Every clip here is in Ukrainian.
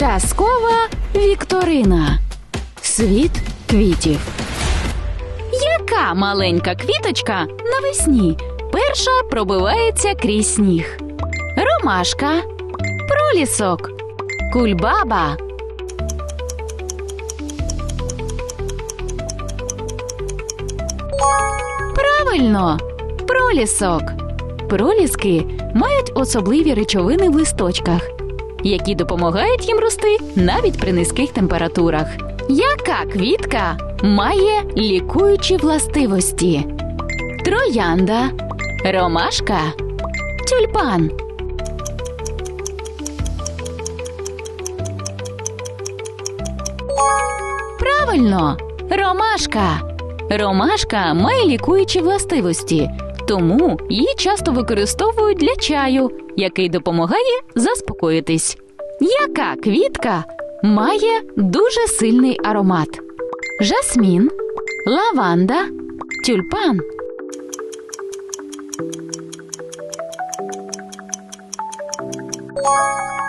Казкова Вікторина. Світ квітів. Яка маленька квіточка навесні перша пробивається крізь сніг? Ромашка, пролісок, кульбаба. Правильно, пролісок. Проліски мають особливі речовини в листочках, які допомагають їм рости навіть при низьких температурах. Яка квітка має лікуючі властивості? Троянда, ромашка, тюльпан. Правильно, ромашка. Ромашка має лікуючі властивості, тому її часто використовують для чаю, який допомагає заспокоїтись. Яка квітка має дуже сильний аромат? Жасмін, лаванда, тюльпан.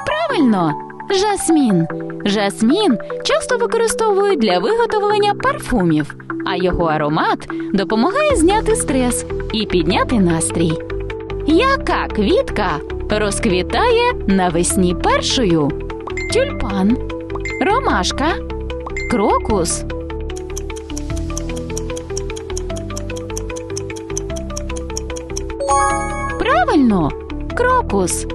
Правильно, жасмін. Жасмін часто використовують для виготовлення парфумів, а його аромат допомагає зняти стрес і підняти настрій. Яка квітка розквітає навесні першою? Тюльпан, ромашка, крокус. Правильно, крокус.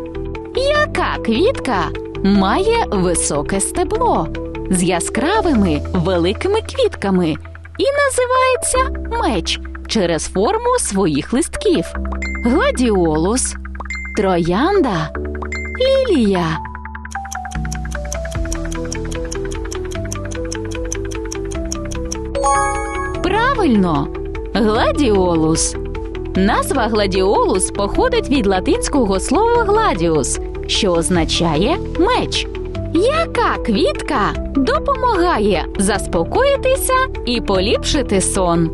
Яка квітка має високе стебло з яскравими великими квітками і називається меч через форму своїх листків: гладіолус, троянда, лілія. Правильно, гладіолус. Назва гладіолус походить від латинського слова гладіус, що означає меч. Яка квітка допомагає заспокоїтися і поліпшити сон?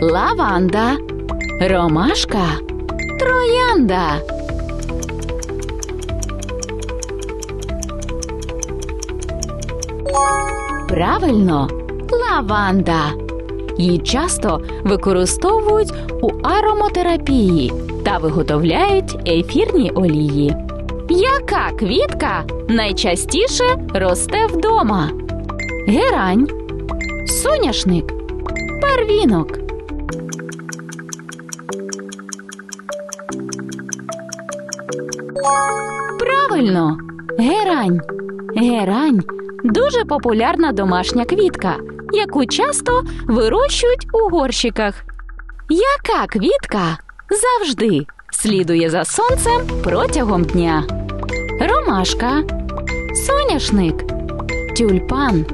Лаванда, ромашка, троянда. Правильно, лаванда. Її часто використовують у ароматерапії та виготовляють ефірні олії. Яка квітка найчастіше росте вдома? Герань, соняшник, первінок. Правильно, герань. Герань дуже популярна домашня квітка, яку часто вирощують у горщиках. Яка квітка завжди слідує за сонцем протягом дня? Ромашка, соняшник, тюльпан.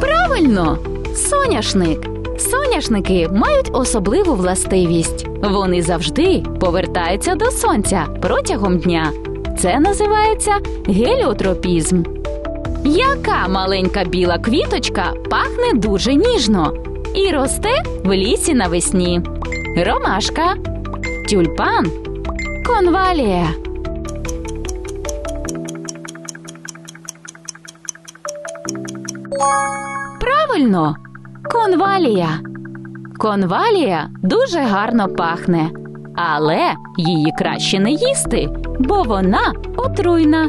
Правильно, соняшник. Соняшники мають особливу властивість. Вони завжди повертаються до сонця протягом дня. Це називається геліотропізм. Яка маленька біла квіточка пахне дуже ніжно і росте в лісі навесні? Ромашка, тюльпан, конвалія. Правильно, конвалія. Конвалія дуже гарно пахне, але її краще не їсти, бо вона отруйна.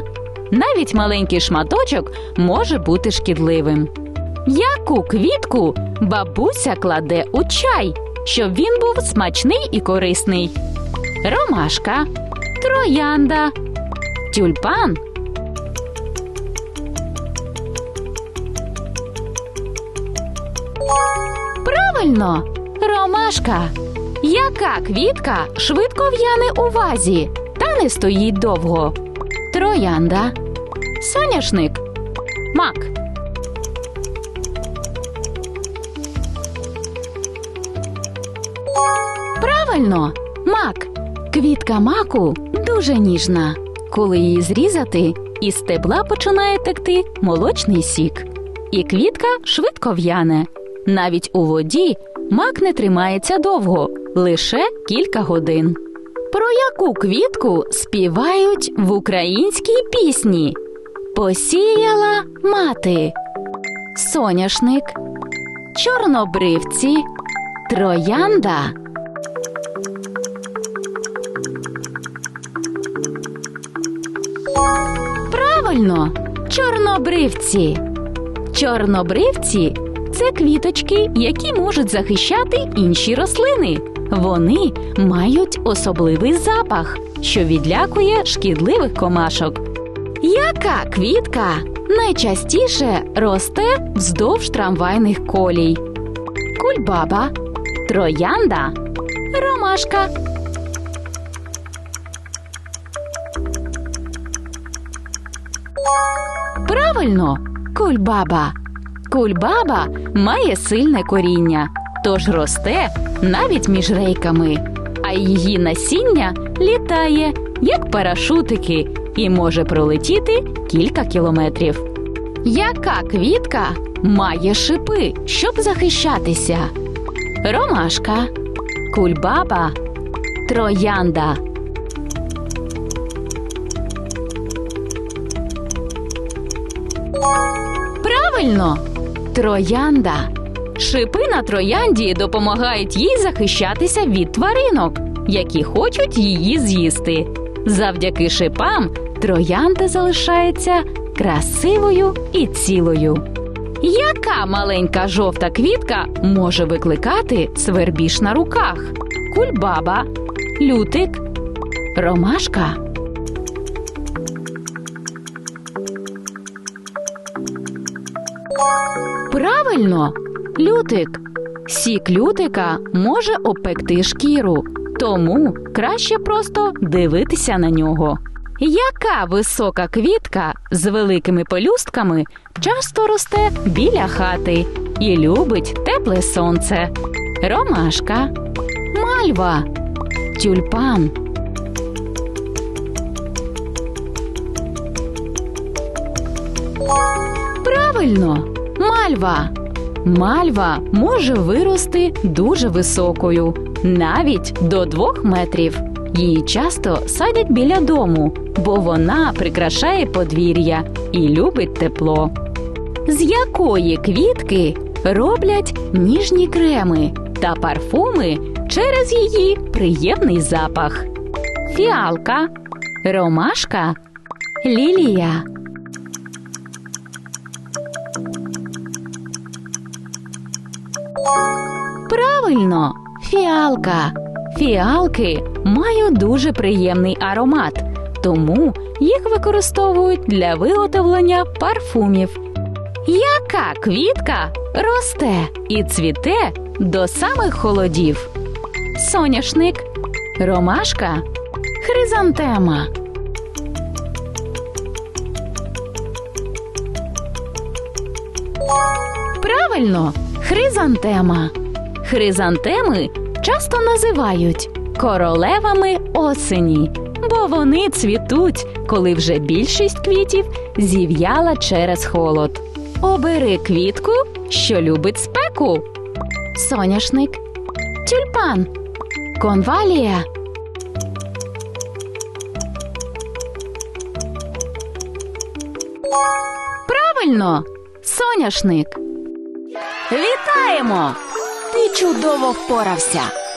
Навіть маленький шматочок може бути шкідливим. Яку квітку бабуся кладе у чай, щоб він був смачний і корисний? Ромашка, троянда, тюльпан. Правильно, ромашка. Яка квітка швидко в'яне у вазі та не стоїть довго? Троянда, соняшник, мак. Правильно, мак. Квітка маку дуже ніжна. Коли її зрізати, із стебла починає текти молочний сік. І квітка швидко в'яне. Навіть у воді мак не тримається довго, лише кілька годин. Про яку квітку співають в українській пісні? Посіяла мати, соняшник, чорнобривці, троянда. Правильно, чорнобривці. Чорнобривці це квіточки, які можуть захищати інші рослини. Вони мають особливий запах, що відлякує шкідливих комашок. Яка квітка найчастіше росте вздовж трамвайних колій? Кульбаба, троянда, ромашка. Правильно, кульбаба. Кульбаба має сильне коріння, тож росте навіть між рейками, а її насіння літає, як парашутики, і може пролетіти кілька кілометрів. Яка квітка має шипи, щоб захищатися? Ромашка, кульбаба, троянда. Правильно, троянда. Шипи на троянді допомагають їй захищатися від тваринок, які хочуть її з'їсти. Завдяки шипам троянда залишається красивою і цілою. Яка маленька жовта квітка може викликати свербіж на руках? Кульбаба, лютик, ромашка. Правильно, лютик. Сік лютика може опекти шкіру, тому краще просто дивитися на нього. Яка висока квітка з великими пелюстками часто росте біля хати і любить тепле сонце? Ромашка, мальва, тюльпан. Правильно, мальва. Мальва може вирости дуже високою, навіть до двох метрів. Її часто садять біля дому, бо вона прикрашає подвір'я і любить тепло. З якої квітки роблять ніжні креми та парфуми через її приємний запах? Фіалка, ромашка, лілія. Правильно, фіалка. Фіалки мають дуже приємний аромат, тому їх використовують для виготовлення парфумів. Яка квітка росте і цвіте до самих холодів? Соняшник, ромашка, хризантема. Правильно, хризантема. Хризантеми часто називають королевами осені, бо вони цвітуть, коли вже більшість квітів зів'яла через холод. Обери квітку, що любить спеку. Соняшник, тюльпан, конвалія. Правильно, соняшник. Вітаємо! Ти чудово впорався.